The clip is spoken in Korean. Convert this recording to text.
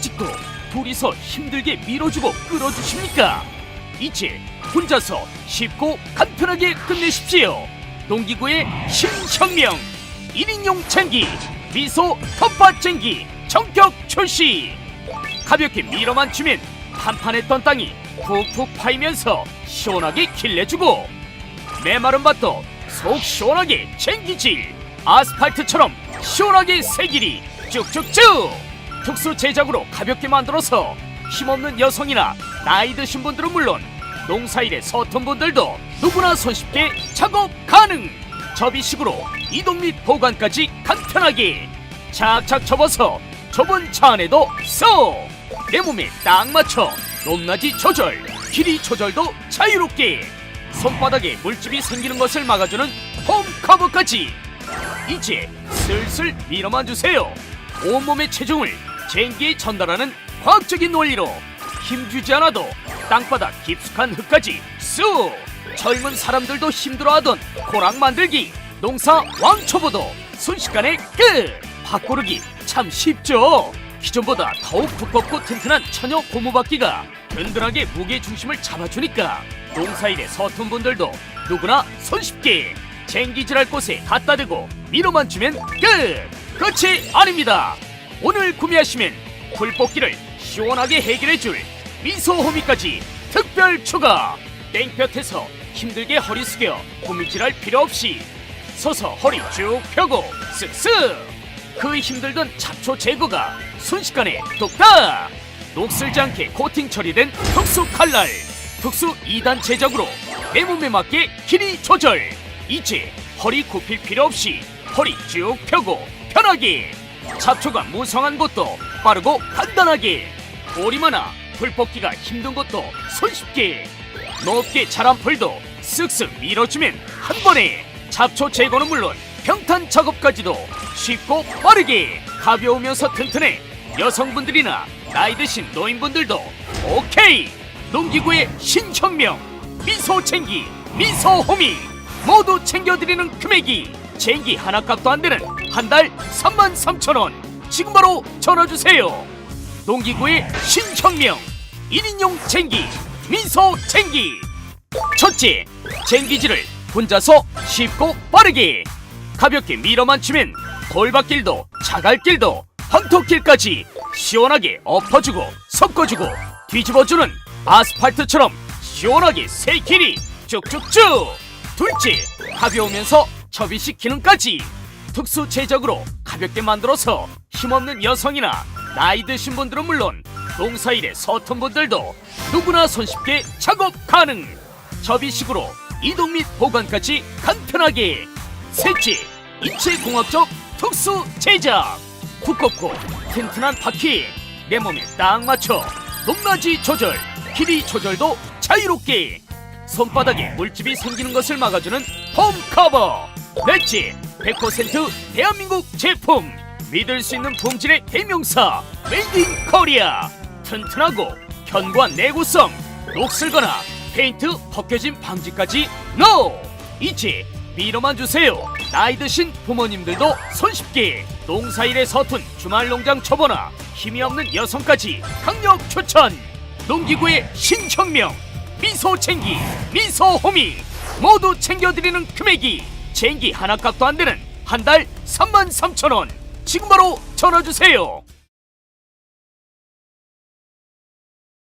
아직도 둘이서 힘들게 밀어주고 끌어주십니까? 이제 혼자서 쉽고 간편하게 끝내십시오. 동기구의 신혁명 1인용 쟁기 미소 텃밭쟁기 전격 출시 가볍게 밀어만 주면 판판했던 땅이 푹푹 파이면서 시원하게 길내주고 메마른 밭도 속 시원하게 쟁기질 아스팔트처럼 시원하게 새길이 쭉쭉쭉 특수 제작으로 가볍게 만들어서 힘없는 여성이나 나이 드신 분들은 물론 농사일에 서툰 분들도 누구나 손쉽게 작업 가능! 접이식으로 이동 및 보관까지 간편하게 착착 접어서 좁은 차 안에도 쏙 내 몸에 딱 맞춰 높낮이 조절 길이 조절도 자유롭게 손바닥에 물집이 생기는 것을 막아주는 홈 커버까지. 이제 슬슬 밀어만 주세요. 온몸의 체중을 쟁기에 전달하는 과학적인 원리로 힘주지 않아도 땅바닥 깊숙한 흙까지 쑥! 젊은 사람들도 힘들어하던 고랑 만들기 농사 왕초보도 순식간에 끝! 밭고르기 참 쉽죠? 기존보다 더욱 두껍고 튼튼한 천여 고무바퀴가 든든하게 무게 중심을 잡아주니까 농사일에 서툰 분들도 누구나 손쉽게 쟁기질할 곳에 갖다 대고 밀어만 주면 끝! 끝이 아닙니다 오늘 구매하시면 불뽑기를 시원하게 해결해줄 미소 호미까지 특별 추가. 땡볕에서 힘들게 허리 숙여 고민질할 필요 없이 서서 허리 쭉 펴고 쓱쓱. 그 힘들던 잡초 제거가 순식간에 뚝딱 녹슬지 않게 코팅 처리된 특수 칼날 특수 2단 제작으로 내 몸에 맞게 길이 조절. 이제 허리 굽힐 필요 없이 허리 쭉 펴고 편하게 잡초가 무성한 곳도 빠르고 간단하게 많아 풀 뽑기가 힘든 것도 손쉽게 높게 자란 풀도 쓱쓱 밀어주면 한 번에 잡초 제거는 물론 평탄 작업까지도 쉽고 빠르게 가벼우면서 튼튼해 여성분들이나 나이 드신 노인분들도 오케이! 농기구의 신혁명 미소 챙기 미소 호미 모두 챙겨드리는 금액이 쟁기 하나 값도 안 되는 한 달 3만 3천 원. 지금 바로 전화 주세요. 농기구의 신혁명 1인용 쟁기 미소 쟁기. 첫째 쟁기질을 혼자서 쉽고 빠르게. 가볍게 밀어만 치면 돌밭길도 자갈길도 황토길까지 시원하게 엎어주고 섞어주고 뒤집어주는 아스팔트처럼 시원하게 새 길이 쭉쭉쭉. 둘째 가벼우면서 접이식 기능까지. 특수 제작으로 가볍게 만들어서 힘없는 여성이나 나이 드신 분들은 물론 농사일에 서툰 분들도 누구나 손쉽게 작업 가능. 접이식으로 이동 및 보관까지 간편하게. 셋째 인체공학적 특수 제작. 두껍고 튼튼한 바퀴 내 몸에 딱 맞춰 높낮이 조절 길이 조절도 자유롭게. 손바닥에 물집이 생기는 것을 막아주는 폼 커버 넷째 100% 대한민국 제품. 믿을 수 있는 품질의 대명사 인 코리아 튼튼하고 견고한 내구성 녹슬거나 페인트 벗겨짐 방지까지 NO! 이제 밀어만 주세요. 나이 드신 부모님들도 손쉽게 농사일에 서툰 주말 농장 초보나 힘이 없는 여성까지 강력 추천. 농기구의 신혁명 미소 챙기 미소 호미 모두 챙겨드리는 금액이 챙기 하나 값도 안 되는 한 달 3만 3천 원. 지금 바로 전화 주세요